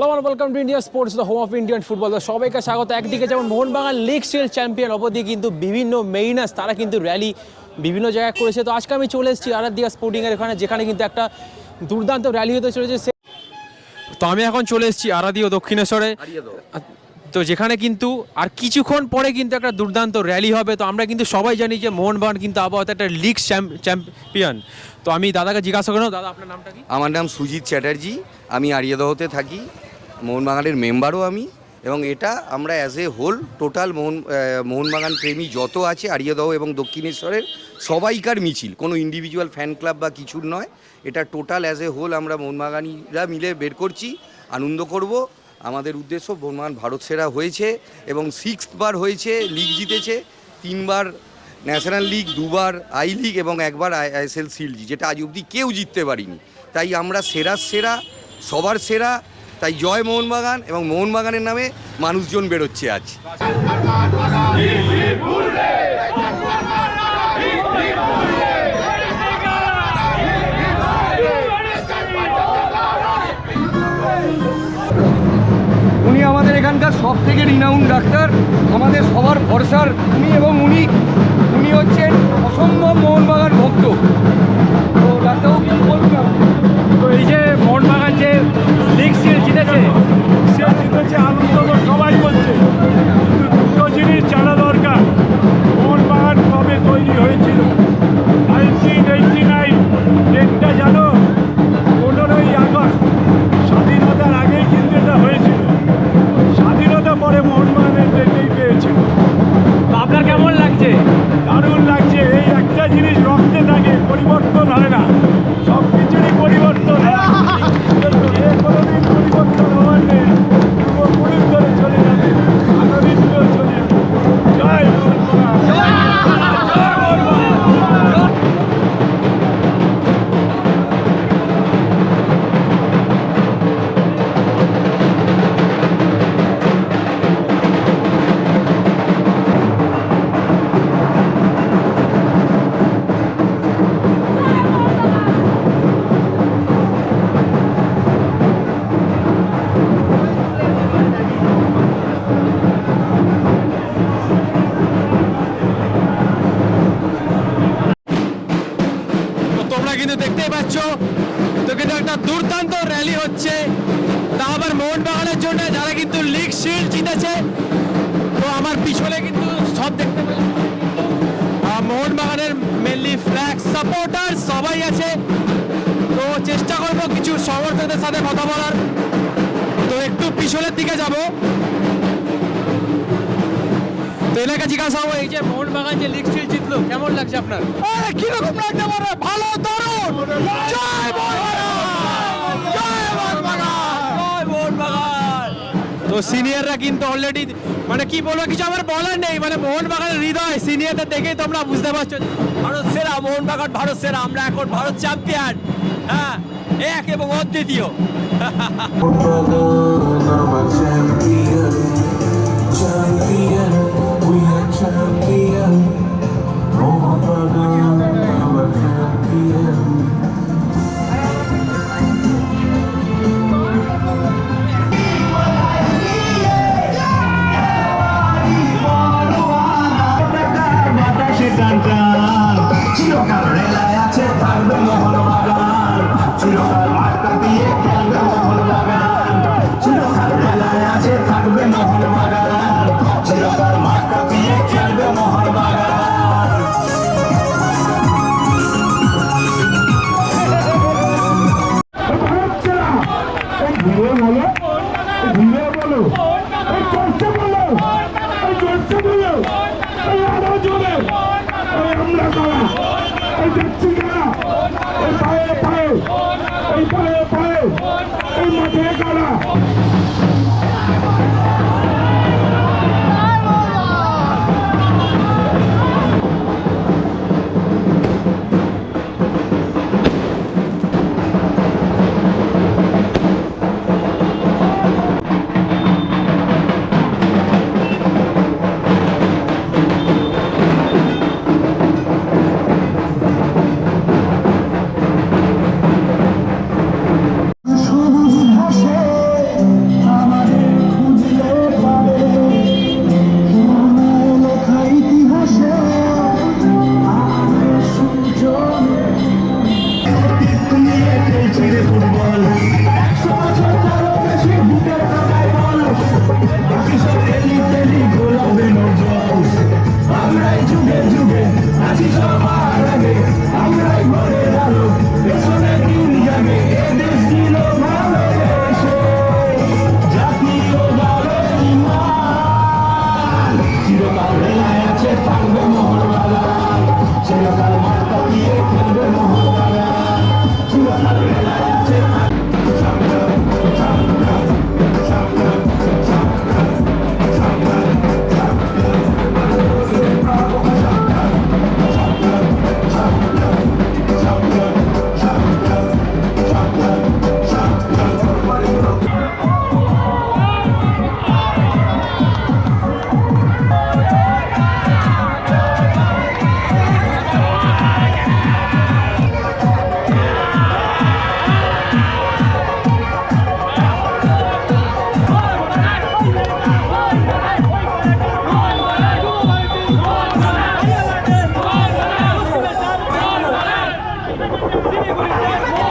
Welcome to India Sports the home of Indian football তো সবাইকে স্বাগত। একদিকে যেমন মোহনবাগান লিগ স্টিল চ্যাম্পিয়ন অপরদিকে কিন্তু বিভিন্ন মেইনাস তারা কিন্তু র্যালি বিভিন্ন জায়গায় করেছে। তো আজকে আমি চলে এসেছি আরাধ্যা স্পোর্টিংয়ের এখানে যেখানে কিন্তু একটা দুর্দান্ত র্যালি হতে চলেছে। সে- তো আমি এখন চলে এসেছি আরাদি ও দক্ষিণেশ্বরে। তো যেখানে কিন্তু আর কিছুক্ষণ পরে কিন্তু একটা দুর্দান্ত র্যালি হবে। তো আমরা কিন্তু সবাই জানি যে মোহনবাগান কিন্তু আবহাওয়াতে একটা লিগ চ্যাম্পিয়ন তো আমি দাদাকে জিজ্ঞাসা করলাম দাদা আপনার নামটা কি? আমার নাম সুজিত চ্যাটার্জি। আমি আরিয়াদহতে থাকি। মোহনবাগানের মেম্বারও আমি এবং এটা আমরা as a whole total Mohan Mohun Bagan প্রেমী যত আছে, আরিয়াদহ এবং দক্ষিণেশ্বরের সবাইকার মিছিল, কোনো ইন্ডিভিজুয়াল ফ্যান ক্লাব বা কিছুর নয়। এটা টোটাল অ্যাজ এ হোল আমরা মোহনবাগানিরা মিলে বের করছি, আনন্দ করব। আমাদের উদ্দেশ্য মোহনবাগান ভারত সেরা হয়েছে এবং সিক্সথ বার হয়েছে লিগ জিতেছে। তিনবার ন্যাশনাল লিগ দুবার আই লিগ এবং একবার আইএসএল সিলজি যেটা আজ অবধি কেউ জিততে পারিনি। তাই আমরা সেরার সেরা, সবার সেরা তাই জয় মোহনবাগান এবং মোহনবাগানের নামে মানুষজন বেরোচ্ছে আজ। উনি আমাদের এখানকার সব থেকে রিনাউন ডাক্তার, আমাদের সবার ভরসার। উনি এবং উনি উনি হচ্ছেন অসম্ভব মোহনবাগান ভক্ত। কিন্তু দেখতেই পাচ্ছ তো কিন্তু একটা দুর্দান্ত র্যালি হচ্ছে। তা আবার মোহনবাগানের জন্য যারা কিন্তু লিগ শিল্ড জিতেছে তো আমার পিছনে কিন্তু সব দেখতে পাচ্ছ আহ, মোহনবাগানের মেনলি ফ্ল্যাগ সাপোর্টার সবাই আছে। তো চেষ্টা করব কিছু সমর্থকদের সাথে কথা বলার। তো একটু পিছনের দিকে যাব। এলাকা জিজ্ঞাসা হব। এই যে মোহনবাগান যে লিগ শিল্ড জিতলো কেমন লাগছে আপনার? আরে কীরকম লাগতে পারে ভালো দারুণ! জয় মোহনবাগান! জয় মোহনবাগান তো সিনিয়ররা কিন্তু অলরেডি মানে কি বলব কিছু আমার বলার নেই। মানে মোহনবাগানের হৃদয় সিনিয়রদের দেখেই তোমরা বুঝতে পারছ ভারত সেরা মোহনবাগান ভারত সেরা। আমরা এখন ভারত চ্যাম্পিয়ন হ্যাঁ এক এবং অদ্বিতীয়। Champion, champion, We are champion Roma brother, I'm a champion Don't সবুজ ঘাসে de fútbol.